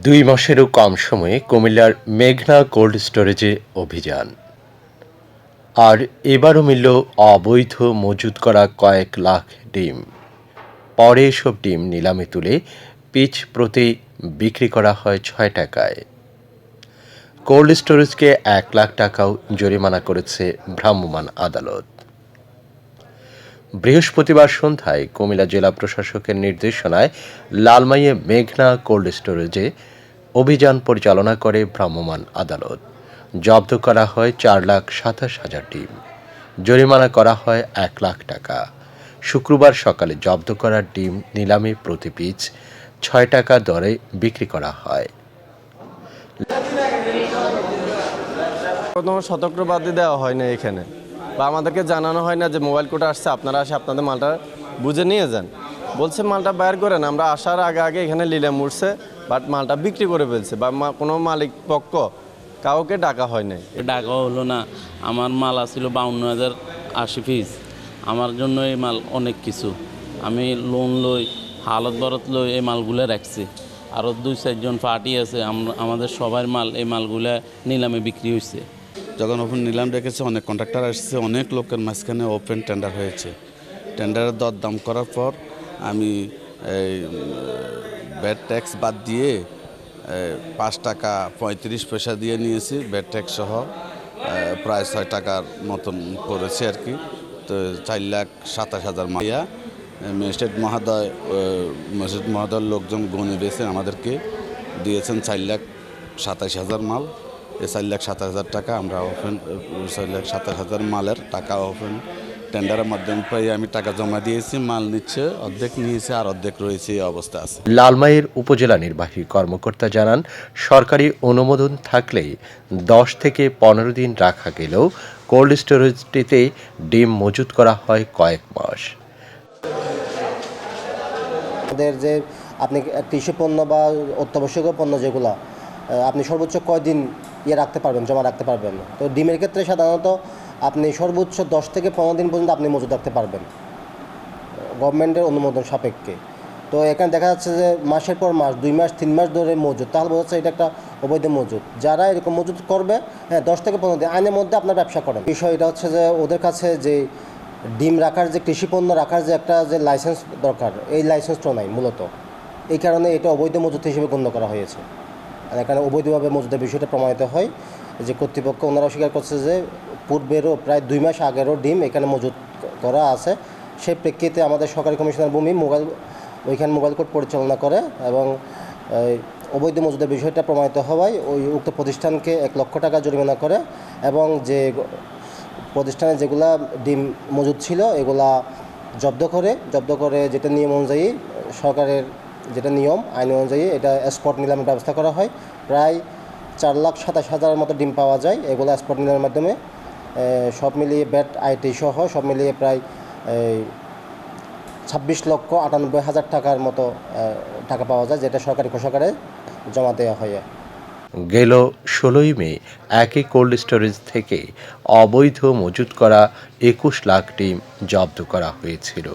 দুই মাসেরও কম সময়ে কুমিল্লার মেঘনা কোল্ড স্টোরেজে অভিযান। আর এবারও মিলল অবৈধ মজুত করা কয়েক লাখ ডিম। পরে এসব ডিম নিলামে তুলে পিচ প্রতি বিক্রি করা হয় ছয় টাকায়। কোল্ড স্টোরেজকে এক লাখ টাকাও জরিমানা করেছে ভ্রাম্যমাণ আদালত। বৃহস্পতিবার সন্ধ্যায় কুমিল্লা জেলা প্রশাসকের নির্দেশনায় লালমাইয়ে মেঘনা কোল্ড স্টোরেজে অভিযান পরিচালনা করে ভ্রাম্যমাণ আদালত। জব্দ করা হয় চার লাখ সাতাশ হাজার ডিম। জরিমানা করা হয় এক লাখ টাকা। শুক্রবার সকালে জব্দ করা ডিম নিলামে প্রতি পিচ ছয় টাকা দরে বিক্রি করা হয়। কোনো সতর্কবাদী দেওয়া হয় না এখানে। বা আমাদেরকে জানানো হয় না যে মোবাইল কোড আসছে, আপনারা আসে আপনাদের মালটা বুঝে নিয়ে যান। বলছে, মালটা বাইর করেন, আমরা আসার আগে আগে এখানে লিলাম উঠছে বাট মালটা বিক্রি করে ফেলছে, বা কোনো মালিক পক্ষ কাউকে ডাকা হয় নাই। টাকা হলো না। আমার মাল আসছিল বাউন্ন হাজার আশি পিস। আমার জন্য এই মাল অনেক কিছু। আমি লোন লই, হালত বরত লই এই মালগুলো রাখছি। আরও দুই চারজন পার্টি আছে আমাদের সবার মাল এই মালগুলো নিলামে বিক্রি হয়েছে যখন ওপেন নিলাম রেখেছে, অনেক কন্ট্রাক্টর আসছে, অনেক লোকের মাঝখানে ওপেন টেন্ডার হয়েছে। টেন্ডারের দর দাম করার পর আমি এই ব্যাট ট্যাক্স বাদ দিয়ে পাঁচ টাকা পঁয়ত্রিশ পয়সা দিয়ে নিয়েছি ব্যাট ট্যাক্স সহ প্রায় ছয় টাকার মতন পড়েছে আর কি। তো চার লাখ সাতাশ হাজার মাইয়া ম্যাজিস্ট্রেট মহাদয় ম্যাজিস্ট্রেট মহোদয়ের লোকজন গণে দিয়েছেন আমাদেরকে দিয়েছেন চার লাখ সাতাশ হাজার মাল। চার লাখ সাতাশ হাজার টাকা আমরা ওপেন চার লাখ সাতাশ হাজার মালের টাকা ওপেন টেন্ডারের মাধ্যমে পেয়ে আমি টাকা জমা দিয়েছি মাল নিচ্ছে অর্ধেক নিয়েছে আর অর্ধেক রয়েছে এই অবস্থা আছে। লালমাইয়ের উপজেলা নির্বাহী কর্মকর্তা জানান সরকারি অনুমোদন থাকলেই দশ থেকে পনেরো দিন রাখা গেলেও কোল্ড স্টোরেজটিতে ডিম মজুত করা হয় কয়েক মাস। আমাদের যে আপনি কৃষি পণ্য বা অত্যাবশ্যকীয় পণ্য যেগুলো আপনি সর্বোচ্চ কয়দিন ইয়ে রাখতে পারবেন, জমা রাখতে পারবেন। তো ডিমের ক্ষেত্রে সাধারণত আপনি সর্বোচ্চ দশ থেকে পনেরো দিন পর্যন্ত আপনি মজুদ রাখতে পারবেন। গভর্নমেন্টের অনুমোদন সাপেক্ষে। তো এখানে দেখা যাচ্ছে যে মাসের পর মাস, দুই মাস, তিন মাস ধরে মজুদ তাহলে বোঝা যাচ্ছে এটা একটা অবৈধ মজুদ যারা এরকম মজুদ করবে হ্যাঁ দশ থেকে পনেরো দিন আইনের মধ্যে আপনার ব্যবসা করেন। বিষয় এটা হচ্ছে যে ওদের কাছে যে ডিম রাখার যে কৃষি পণ্য রাখার যে একটা যে লাইসেন্স দরকার, এই লাইসেন্সটা নাই মূলত। এই কারণে এটা অবৈধ মজুদ হিসেবে গণ্য করা হয়েছে। এখানে অবৈধভাবে মজুদের বিষয়টা প্রমাণিত হয় যে কর্তৃপক্ষ ওনারা স্বীকার করছে যে পূর্বেরও প্রায় দুই মাস আগেরও ডিম এখানে মজুদ করা আছে। সেই প্রেক্ষিতে আমাদের সরকারি কমিশনার ভূমি মোবাইল ওইখানে মোবাইল কোর্ট পরিচালনা করে এবং অবৈধ মজুদের বিষয়টা প্রমাণিত হওয়ায় ওই উক্ত প্রতিষ্ঠানকে এক লক্ষ টাকা জরিমানা করে এবং যে প্রতিষ্ঠানে যেগুলা ডিম মজুদ ছিল এগুলা জব্দ করে জব্দ করে যেটা নিয়ম অনুযায়ী সরকারের যেটা নিয়ম, আইন অনুযায়ী এটা স্পট নিলামের ব্যবস্থা করা হয়। প্রায় চার লাখ সাতাশ হাজারের মতো ডিম পাওয়া যায় এগুলো স্পট নিলামের মাধ্যমে। সব মিলিয়ে ব্যাট আইটি সহ সব মিলিয়ে প্রায় ছাব্বিশ লক্ষ আটানব্বই হাজার টাকার মতো টাকা পাওয়া যায় যেটা সরকারি কোষাগারে জমা দেওয়া হয়। গেল ষোলোই মে একই কোল্ড স্টোরেজ থেকে অবৈধ মজুত করা একুশ লাখ ডিম জব্দ করা হয়েছিল।